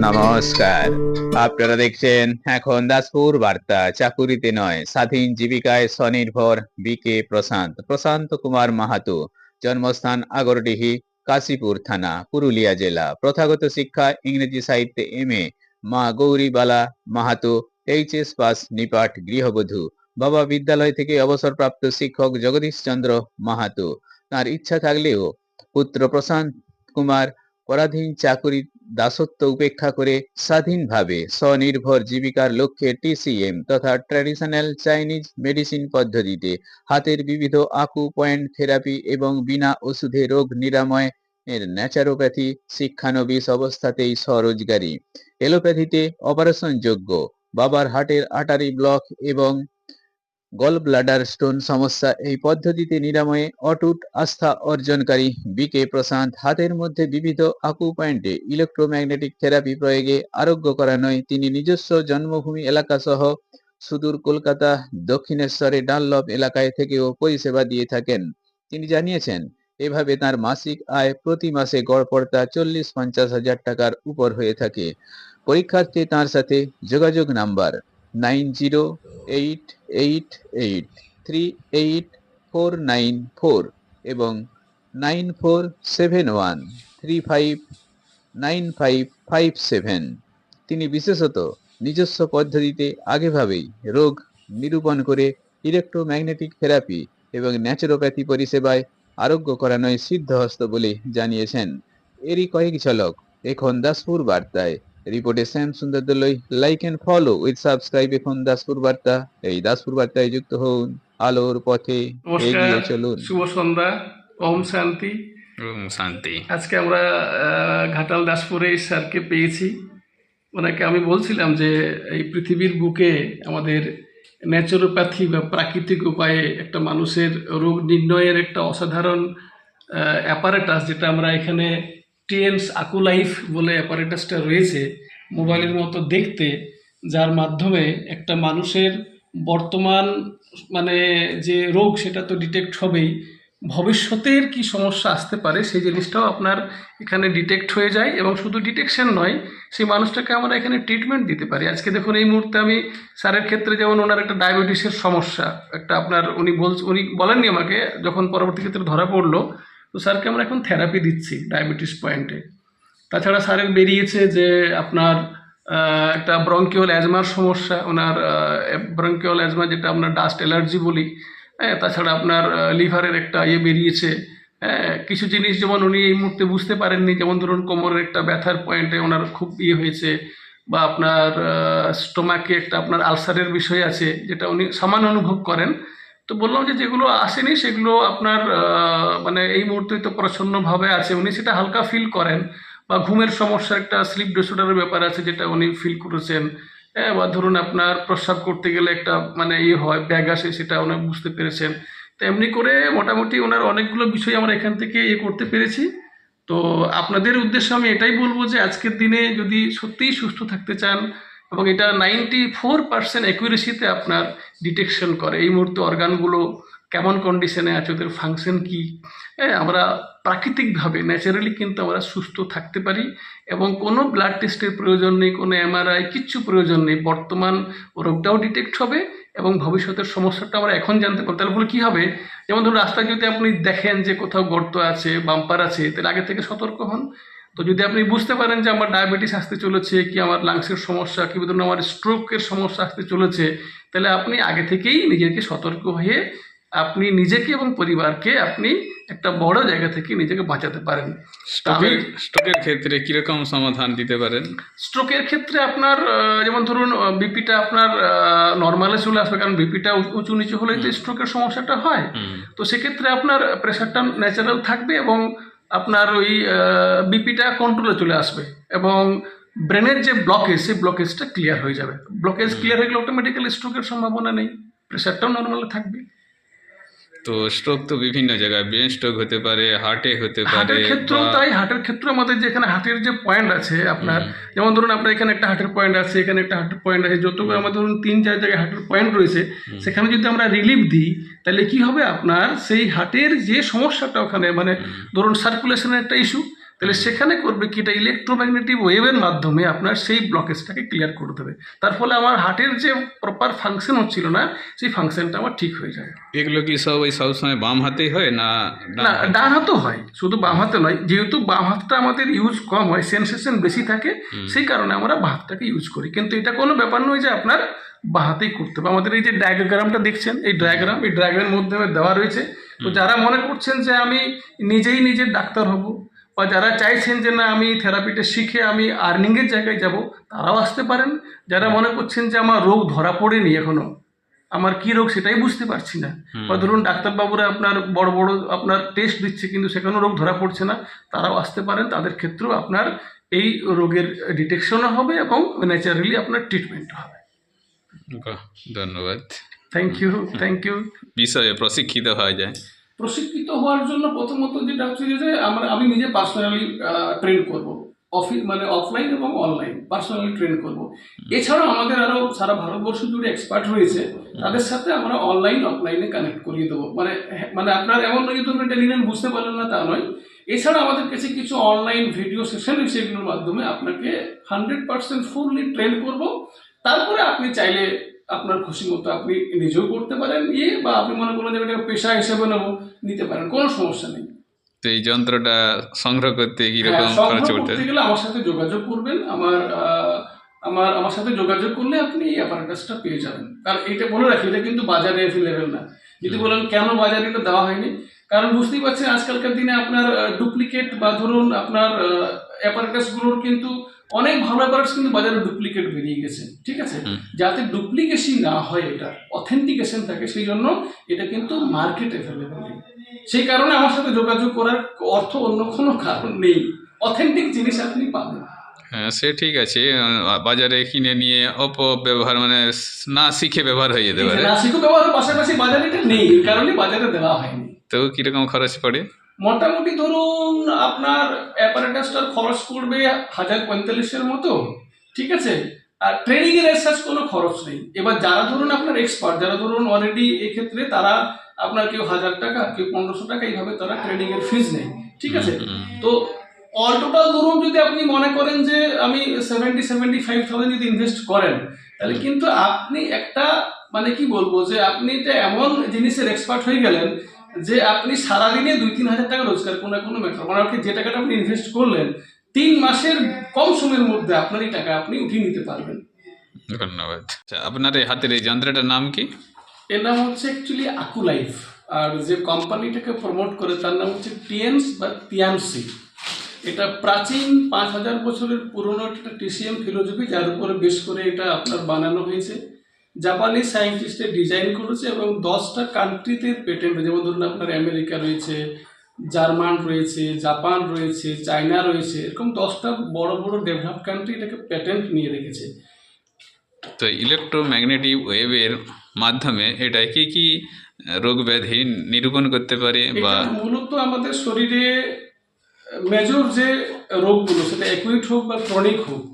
নমস্কার। আপনারা দেখছেন এখন দাসপুর বার্তা। চাকুরিতে নয়, স্বাধীন জীবিকায় স্বনির্ভর বিকে প্রশান্ত প্রশান্ত কুমার মাহাতো। জন্মস্থান আগরডিহি, কাশীপুর থানা, পুরুলিয়া জেলা। প্রথাগত শিক্ষা, ইংরেজি সাহিত্যে এম এ, মা গৌরীবালা মাহাতো এইচএস পাস নিপাট গৃহবধূ। বাবা বিদ্যালয় থেকে অবসরপ্রাপ্ত শিক্ষক জগদীশ চন্দ্র মাহাতো। তার ইচ্ছা থাকলেও পুত্র প্রশান্ত কুমার পরাধীন চাকুরি দাসত্ব উপেক্ষা করে স্বাধীনভাবে স্বনির্ভর জীবিকার লক্ষ্যে টিসিএম তথা ট্র্যাডিশনাল চাইনিজ মেডিসিন পদ্ধতিতে হাতের বিবিধ আকু পয়েন্ট থেরাপি এবং বিনা ওষুধে রোগ নিরাময় এর ন্যাচারোপ্যাথি শিক্ষানবিশ অবস্থাতেই স্বরোজগারী। এলোপ্যাথিতে অপারেশন যোগ্য বাবার হার্টের আটারি ব্লক এবং গল ব্লাডার স্টোন সমস্যা এই পদ্ধতিতে নিরাময়ে অটুট আস্থা অর্জনকারী বিকে প্রশান্ত হাতের মধ্যে বিবিধ আকু পয়েন্টে ইলেকট্রোম্যাগনেটিক থেরাপি প্রয়োগে আরোগ্য করানোয় তিনি নিজস্ব জন্মভূমি এলাকা সহ সুদূর কলকাতা, দক্ষিণেশ্বরে, ডানলপ এলাকায় থেকেও পরিষেবা দিয়ে থাকেন। তিনি জানিয়েছেন, এভাবে তার মাসিক আয় প্রতি মাসে গড়পড়তা চল্লিশ পঞ্চাশ হাজার টাকার উপর হয়ে থাকে। পরীক্ষার্থী তার সাথে যোগাযোগ number nine zero eight eight eight three eight four nine four এবং nine four seven one three five nine five five seven তিনি বিশেষত নিজস্ব পদ্ধতিতে আগেভাবেই রোগ নিরূপণ করে ইলেকট্রোম্যাগনেটিক থেরাপি এবং ন্যাচুরোপ্যাথি পরিষেবায় আরোগ্য করানোয় সিদ্ধহস্ত বলে জানিয়েছেন। এরই কয়েক ঝলক এখন দাসপুর বার্তায়। রিপোর্টে Shyam Sundar Dalui like and follow with subscribe এখন দাসপুর বার্তা। এই দাসপুর বার্তায় যুক্ত হন আলোর পথে এগিয়ে চলুন। শুভ সন্ধ্যা। ওম শান্তি। ওম শান্তি। আজকে আমরা ঘাটাল দাসপুরে স্যারকে পেয়েছি। ওনাকে আমি বলছিলাম যে এই পৃথিবীর বুকে আমাদের ন্যাচুরোপ্যাথি বা প্রাকৃতিক উপায়ে একটা মানুষের রোগ নির্ণয়ের একটা অসাধারণ অ্যাপারেটাস যেটা আমরা এখানে টিএমস আকুলাইফ বলে অ্যাপারেটাসটা রয়েছে মোবাইলের মতো দেখতে, যার মাধ্যমে একটা মানুষের বর্তমান মানে যে রোগ সেটা তো ডিটেক্ট হবেই। ভবিষ্যতের কি সমস্যা আসতে পারে সেই জিনিসটাও আপনার এখানে ডিটেক্ট হয়ে যায় এবং শুধু ডিটেকশন নয়, সেই মানুষটাকে আমরা এখানে ট্রিটমেন্ট দিতে পারি। আজকে দেখুন, এই মুহূর্তে আমি স্যারের ক্ষেত্রে যেমন ওনার একটা ডায়াবেটিসের সমস্যা, একটা আপনার উনি বল উনি বলেননি আমাকে, যখন পরবর্তী ক্ষেত্রে ধরা পড়ল তো স্যারকে আমরা এখন থেরাপি দিচ্ছি ডায়াবেটিস পয়েন্টে তাছাড়া স্যারের বেরিয়েছে যে আপনার একটা ব্রঙ্কিওল অ্যাজমার সমস্যা, ওনার ব্রঙ্কিওল অ্যাজমা যেটা আমরা ডাস্ট অ্যালার্জি বলি হ্যাঁ তাছাড়া আপনার লিভারের একটা ইয়ে বেরিয়েছে হ্যাঁ কিছু জিনিস যেমন উনি এই মুহূর্তে বুঝতে পারেননি, যেমন ধরুন কোমরের একটা ব্যথার পয়েন্টে ওনার খুব ইয়ে হয়েছে, বা আপনার স্টোমাকে একটা আপনার আলসারের বিষয় আছে, যেটা উনি সামান্য অনুভব করেন তো বললাম যে যেগুলো আসেনি, সেগুলো আপনার মানে এই মুহূর্তে তো প্রচ্ছন্নভাবে আছে। উনি সেটা হালকা ফিল করেন বা ঘুমের সমস্যা একটা স্লিপ ডিসঅর্ডারের ব্যাপার আছে যেটা উনি ফিল করেছেন। হ্যাঁ বা ধরুন আপনার প্রস্রাব করতে গেলে একটা মানে ইয়ে হয় ব্যাগ আসে সেটা উনি বুঝতে পেরেছেন। তো এমনি করে মোটামুটি ওনার অনেকগুলো বিষয় আমরা এখান থেকে ইয়ে করতে পেরেছি। তো আপনাদের উদ্দেশ্যে আমি এটাই বলব যে আজকের দিনে যদি সত্যিই সুস্থ থাকতে চান এবং এটা নাইনটি ফোর পার্সেন্ট অ্যাকুরেসিতে আপনার ডিটেকশন করে। এই মুহূর্তে অর্গানগুলো কেমন কন্ডিশনে আছে, ওদের ফাংশন কী? হ্যাঁ আমরা প্রাকৃতিকভাবে ন্যাচারালি কিন্তু আমরা সুস্থ থাকতে পারি এবং কোনো ব্লাড টেস্টের প্রয়োজন নেই, কোনো এমআরআই কিচ্ছু প্রয়োজন নেই। বর্তমান রোগটাও ডিটেক্ট হবে এবং ভবিষ্যতের সমস্যাটা আমরা এখন জানতে পারব। তাহলে বলে, কী হবে? যেমন ধরুন, রাস্তায় যদি আপনি দেখেন যে কোথাও গর্ত আছে বাম্পার আছে, তাহলে আগে থেকে সতর্ক হন। তো যদি আপনি বুঝতে পারেন যে আমার ডায়াবেটিস আসতে চলেছে কি আমার লাংসের সমস্যা কি ধরুন আমার স্ট্রোকের সমস্যা আসতে চলেছে তাহলে আপনি আগে থেকেই নিজেকে সতর্ক হয়ে আপনি নিজেকে এবং পরিবারকে আপনি একটা বড় জায়গা থেকে নিজেকে বাঁচাতে পারেন। স্ট্রোকের স্ট্রোকের ক্ষেত্রে কীরকম সমাধান দিতে পারেন? স্ট্রোকের ক্ষেত্রে আপনার যেমন ধরুন বিপিটা আপনার নর্মালে চলে আসবে কারণ বিপিটা উঁচু নিচু হলেই তো স্ট্রোকের সমস্যাটা হয়। তো সেক্ষেত্রে আপনার প্রেশারটা ন্যাচারাল থাকবে এবং আপনার ওই বিপিটা কন্ট্রোলে চলে আসবে এবং ব্রেনের যে ব্লকেজ সেই ব্লকেজটা ক্লিয়ার হয়ে যাবে। ব্লকেজ ক্লিয়ার হয়ে গেলে অটোমেটিক্যালি স্ট্রোকের সম্ভাবনা নেই। প্রেশারটাও নর্মালে থাকবে। তো স্ট্রোক তো বিভিন্ন জায়গায় ব্রেন স্ট্রোক হতে পারে হার্টে হতে পারে ক্ষেত্রেও তাই হার্টের ক্ষেত্রে আমাদের যেখানে হার্টের যে পয়েন্ট আছে আপনার যেমন ধরুন আপনার এখানে একটা হার্টের পয়েন্ট আছে এখানে একটা হার্টের পয়েন্ট আছে যত আমাদের ধরুন তিন চার জায়গায় হার্টের পয়েন্ট রয়েছে সেখানে যদি আমরা রিলিফ দিই তাহলে কি হবে আপনার সেই হার্টের যে সমস্যাটা ওখানে মানে ধরুন সার্কুলেশনের একটা ইস্যু তাহলে সেখানে করবে কি? এটা ইলেকট্রোম্যাগনেটিক ওয়েভের মাধ্যমে আপনার সেই ব্লকেজটাকে ক্লিয়ার করে দেবে। তার ফলে আমার হার্টের যে প্রপার ফাংশন হচ্ছিল না সেই ফাংশনটা আমার ঠিক হয়ে যায়। এগুলো কি সব ওই সবসময় বাম হাতেই হয় না না ডান হাতও হয় শুধু বাম হাতে নয় যেহেতু বাম হাতটা আমাদের ইউজ কম হয় সেন্সেশন বেশি থাকে সেই কারণে আমরা বাঁ হাতটাকে ইউজ করি। কিন্তু এটা কোনো ব্যাপার নয় যে আপনার বাঁ হাতেই করতে হবে। আমাদের এই যে ডায়াগ্রামটা দেখছেন এই ডায়াগ্রাম এই ডায়াগ্রামের মাধ্যমে দেওয়া রয়েছে। তো যারা মনে করছেন যে আমি নিজেই নিজের ডাক্তার হব বা যারা চাইছেন যে না আমি থেরাপিটা শিখে আমি আর্নিংয়ের জায়গায় যাব তারাও আসতে পারেন। যারা মনে করছেন যে আমার রোগ ধরা পড়েনি এখনও আমার কি রোগ সেটাই বুঝতে পারছি না। বা ধরুন ডাক্তারবাবুরা আপনার বড় বড় আপনার টেস্ট দিচ্ছে কিন্তু সেখানেও রোগ ধরা পড়ছে না তারাও আসতে পারেন। তাদের ক্ষেত্রেও আপনার এই রোগের ডিটেকশনও হবে এবং ন্যাচারালি আপনার ট্রিটমেন্ট হবে। ধন্যবাদ। থ্যাংক ইউ থ্যাংক ইউ বিষয়ে প্রশিক্ষিত হওয়া যায়। প্রশিক্ষিত হওয়ার জন্য প্রথমত যেটা হচ্ছে যে আমরা আমি নিজে পার্সোনালি ট্রেন করব। অফিস মানে অফলাইন এবং অনলাইন পার্সোনালি ট্রেন করব। এছাড়াও আমাদের আরও সারা ভারতবর্ষ জুড়ে এক্সপার্ট রয়েছে। তাদের সাথে আমরা অনলাইন অফলাইনে কানেক্ট করিয়ে দেবো। মানে হ্যাঁ, মানে আপনার এমন নয় যে ধরুন এটা নিলেন বুঝতে পারলেন না তা নয়। এছাড়া আমাদের কাছে কিছু অনলাইন ভিডিও সেশন এগুলোর মাধ্যমে আপনাকে হান্ড্রেড পার্সেন্ট ফুললি ট্রেন করব। তারপরে আপনি চাইলে আপনার খুশি মতো আপনি নিজেও করতে পারেন ইয়ে বা আপনি মনে করলেন যে এটা পেশা হিসেবে নেব নিতে পারেন কোনো সমস্যা নেই। তো এই যন্ত্রটা সংগ্রহ করতে কীরকম হ্যাঁ, খরচ করতে গেলে আমার সাথে যোগাযোগ করবেন আমার আমার আমার সাথে যোগাযোগ করলে আপনি এই অ্যাপারেটাসটা পেয়ে যাবেন। কারণ এটা বলে রাখি এটা কিন্তু বাজারে অ্যাভেলেবেল না। যদি বলেন কেন বাজারে এটা দেওয়া হয়নি? কারণ বুঝতেই পারছেন আজকালকার দিনে আপনার ডুপ্লিকেট বা ধরুন আপনার অ্যাপারেটাসগুলোর কিন্তু অনেক ভালো অ্যাপারেটাস কিন্তু বাজারে ডুপ্লিকেট বেরিয়ে গেছে ঠিক আছে? যাতে ডুপ্লিকেশন না হয় এটা অথেন্টিকেশন থাকে সেই জন্য এটা কিন্তু মার্কেট অ্যাভেলেবেল নেই। সেই কারণে আমার সাথে যোগাযোগ করার অর্থ অন্য কোনো কারণ নেই। অথেন্টিক জিনিস আপনি পাবেন। হ্যাঁ সে ঠিক আছে। বাজারে কিনে নিয়ে অপব্যবহার মানে না শিখে ব্যবহার হয়ে যেতে পারে। না শিখে ব্যবহার পাশাপাশি বাজারে এটা নেই কারণে বাজারে দেওয়া হয়নি। তো কীরকম খরচ পড়ে? মোটামুটি ধরুন আপনার অ্যাপারেটাসটার খরচ পড়বে হাজার পঁয়তাল্লিশের মতো ঠিক আছে? আর ট্রেনিং এর এসাজ কোনো খরচ নেই। এবার যারা ধরুন আপনার এক্সপার্ট যারা ধরুন অলরেডি এক্ষেত্রে তারা আপনার কেউ হাজার টাকা কেউ পনেরোশো টাকা এইভাবে তারা ট্রেনিং এর ফিজ নেই ঠিক আছে? তো অল টোটাল ধরুন যদি আপনি মনে করেন যে আমি সেভেন্টি সেভেন্টি ফাইভ থাউজেন্ড যদি ইনভেস্ট করেন তাহলে কিন্তু আপনি একটা মানে কি বলব যে আপনি এটা এমন জিনিসের এক্সপার্ট হয়ে গেলেন যে আপনি সারাদিনে দুই তিন হাজার টাকা রোজগার কোনো না কোনো ম্যাটার। মানে আপনি যে টাকাটা আপনি ইনভেস্ট করলেন তিন মাসের কম সময়ের মধ্যে আপনার এই টাকা আপনি উঠিয়ে নিতে পারবেন। ধন্যবাদ। আচ্ছা, আপনার এই হাতের এই যন্ত্রটার নাম কি? এর নাম হচ্ছে অ্যাকচুয়ালি আকু লাইফ আর যে কোম্পানিটাকে প্রমোট করে তার নাম হচ্ছে টিএনস বা টিএমসি এটা প্রাচীন পাঁচ হাজার বছরের পুরনো একটা টিসিএম ফিলোজফি যার উপরে বেশ করে এটা আপনার বানানো হয়েছে। জাপানি সায়েন্টিস্টে ডিজাইন করেছে এবং দশটা কান্ট্রিতে পেটেন্ট যেমন ধরুন আপনার আমেরিকা রয়েছে জার্মান রয়েছে জাপান রয়েছে চায়না রয়েছে। এরকম দশটা বড় বড় ডেভেলপ কান্ট্রি এটাকে প্যাটেন্ট নিয়ে রেখেছে। তো ইলেকট্রোম্যাগনেটিক ওয়েভের মাধ্যমে এটা কি কি রোগ ব্যাধি নিরূপণ করতে পারে বা মূলত আমাদের শরীরে মেজর যে রোগগুলো সেটা অ্যাকুইট হোক বা ক্রনিক হোক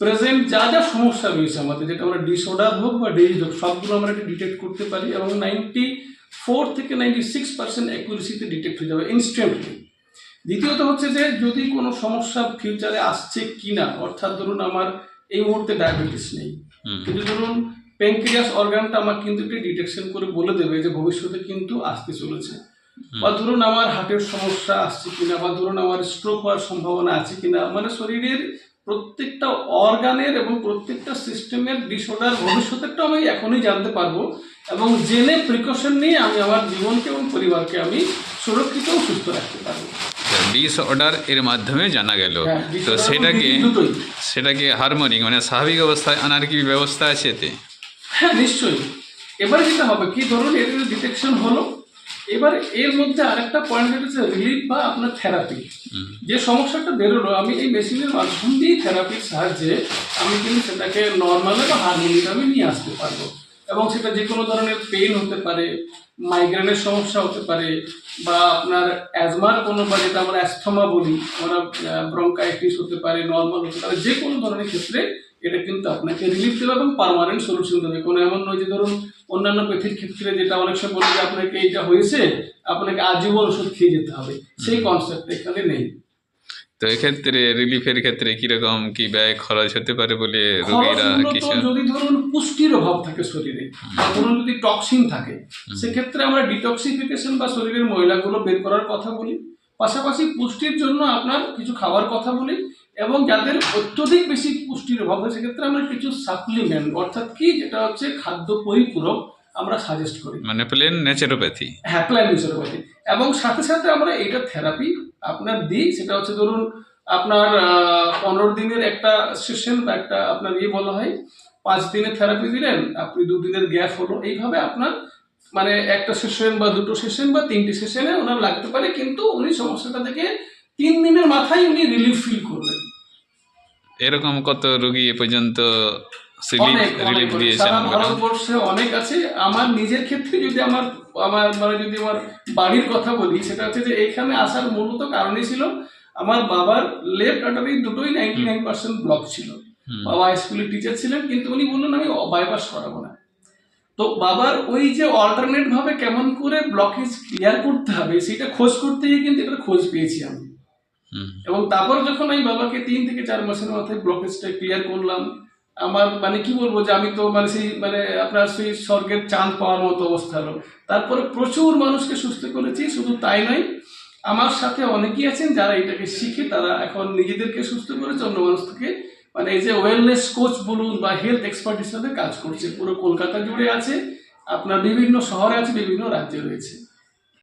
প্রেজেন্ট যা যা সমস্যা রয়েছে আমাদের যেটা আমরা ডিসঅর্ডার হোক বা ডিজিজ হোক সবগুলো আমরা এটা ডিটেক্ট করতে পারি এবং নাইনটি ফোর থেকে নাইনটি সিক্স পার্সেন্ট অ্যাকুরেসিতে ডিটেক্ট হয়ে যাবে ইনস্ট্যান্টলি দ্বিতীয়ত হচ্ছে যে যদি কোনো সমস্যা ফিউচারে আসছে কিনা অর্থাৎ ধরুন আমার এই মুহূর্তে ডায়াবেটিস নেই কিন্তু ধরুন প্যাঙ্ক্রিয়াস অর্গানটা আমার কিন্তু একটি ডিটেকশন করে বলে দেবে যে ভবিষ্যতে কিন্তু আসতে চলেছে বা ধরুন আমার হার্টের সমস্যা আসছে কিনা বা ধরুন আমার স্ট্রোক হওয়ার সম্ভাবনা আছে কিনা মানে শরীরের প্রত্যেকটা অর্গানের এবং প্রত্যেকটা সিস্টেমের ডিসঅর্ডার ভবিষ্যতেরটা আমি এখনই জানতে পারব এবং জেনে প্রিকশন নিয়ে আমি আমার জীবনকে এবং পরিবারকে আমি সুরক্ষিত ও সুস্থ রাখতে পারব। ডিসঅর্ডার এর মাধ্যমে জানা গেল। হ্যাঁ, তো সেটাকে সেটাকে হারমোনিক মানে স্বাভাবিক অবস্থায় আনার কি ব্যবস্থা আছে এতে? হ্যাঁ নিশ্চয়ই। এবারে যেটা হবে কি ধরুন এর ডিটেকশন হলো? এবার এর মধ্যে আরেকটা পয়েন্ট হচ্ছে রিলিফ বা আপনার থেরাপি যে সমস্যাটা বেরোলো আমি এই মেশিনের মাধ্যম দিয়ে থেরাপির সাহায্যে আমি কিন্তু সেটাকে নর্মালে বা হারমোনিয়ামে আমি নিয়ে আসতে পারব। এবং সেটা যে কোনো ধরনের পেন হতে পারে মাইগ্রেনের সমস্যা হতে পারে বা আপনার অ্যাজমার কোনো বা যেটা আমরা অ্যাস্থমা বলি আমরা ব্রঙ্কাইটিস হতে পারে নর্মাল হতে পারে যে কোনো ধরনের ক্ষেত্রে এটা কিন্তু আপনাকে রিলিফ দেবে এবং পারমানেন্ট সলিউশন দেবে। কোনো এমন নয় যে ধরুন অন্যান্য পেথির ক্ষেত্রে যেটা অনেক সময় বলে যে আপনাকে এইটা হয়েছে আপনাকে আজীবন ওষুধ খেয়ে যেতে হবে। সেই কনসেপ্ট এখানে নেই। তো এক্ষেত্রে রিলিফের ক্ষেত্রে কীরকম কি ব্যয় খরচ হতে পারে বলে রোগীরা যদি ধরুন পুষ্টির অভাব থাকে শরীরে ধরুন যদি টক্সিন থাকে সেক্ষেত্রে আমরা ডিটক্সিফিকেশন বা শরীরের ময়লাগুলো বের করার কথা বলি। পাশাপাশি পুষ্টির জন্য আপনার কিছু খাবার কথা বলি এবং যাদের অত্যধিক বেশি পুষ্টির অভাব হয় সেক্ষেত্রে আমরা কিছু সাপ্লিমেন্ট অর্থাৎ কি যেটা হচ্ছে খাদ্য পরিপূরক আমরা সাজেস্ট করি। মানে প্লেন ন্যাচারোপ্যাথি হ্যাঁ হিসেবে বলি এবং সাথে সাথে আমরা এটা থেরাপি আপনার দিই সেটা হচ্ছে ধরুন আপনার পনেরো দিনের একটা সেশন বা একটা আপনার ইয়ে বলা হয় পাঁচ দিনের থেরাপি দিলেন আপনি দুদিনের গ্যাপ হলো এইভাবে আপনার মানে একটা সেশন বা দুটো সেশন বা তিনটি সেশনে ওনার লাগতে পারে কিন্তু উনি সমস্যাটা থেকে তিন দিনের মাথায় উনি রিলিফ ফিল করবেন এরকম কত রোগী এ পর্যন্ত অনেক অনেক রিলিফ দিয়েছেন ভারতবর্ষে অনেক আছে। আমার নিজের ক্ষেত্রে যদি আমার আমার মানে যদি আমার বাড়ির কথা বলি সেটা হচ্ছে যে এখানে আসার মূলত কারণই ছিল আমার বাবার লেফট আর্টারি দুটোই নাইনটি নাইন পার্সেন্ট ব্লক ছিল। বাবা স্কুলের টিচার ছিলেন কিন্তু উনি বললেন আমি বাইপাস করাবো না। তো বাবার ওই যে অল্টারনেট ভাবে কেমন করে ব্লকেজ ক্লিয়ার করতে হবে সেটা খোঁজ করতে গিয়ে কিন্তু এটা খোঁজ পেয়েছি আমি। এবং তারপর যখন আমি বাবাকে তিন থেকে চার মাসের মাথায় ব্লকেজটা ক্লিয়ার করলাম আমার মানে কি বলব যে আমি তো মানে সেই মানে আপনার সেই স্বর্গের চাঁদ পাওয়ার মতো অবস্থা হলো। তারপরে প্রচুর মানুষকে সুস্থ করেছি শুধু তাই নয় আমার সাথে অনেকেই আছেন যারা এটাকে শিখে তারা এখন নিজেদেরকে সুস্থ করেছে অন্য মানুষকে মানে এই যে ওয়েলনেস কোচ বলুন বা হেলথ এক্সপার্ট হিসাবে কাজ করছে, পুরো কলকাতা জুড়ে আছে, আপনার বিভিন্ন শহরে আছে, বিভিন্ন রাজ্যে রয়েছে।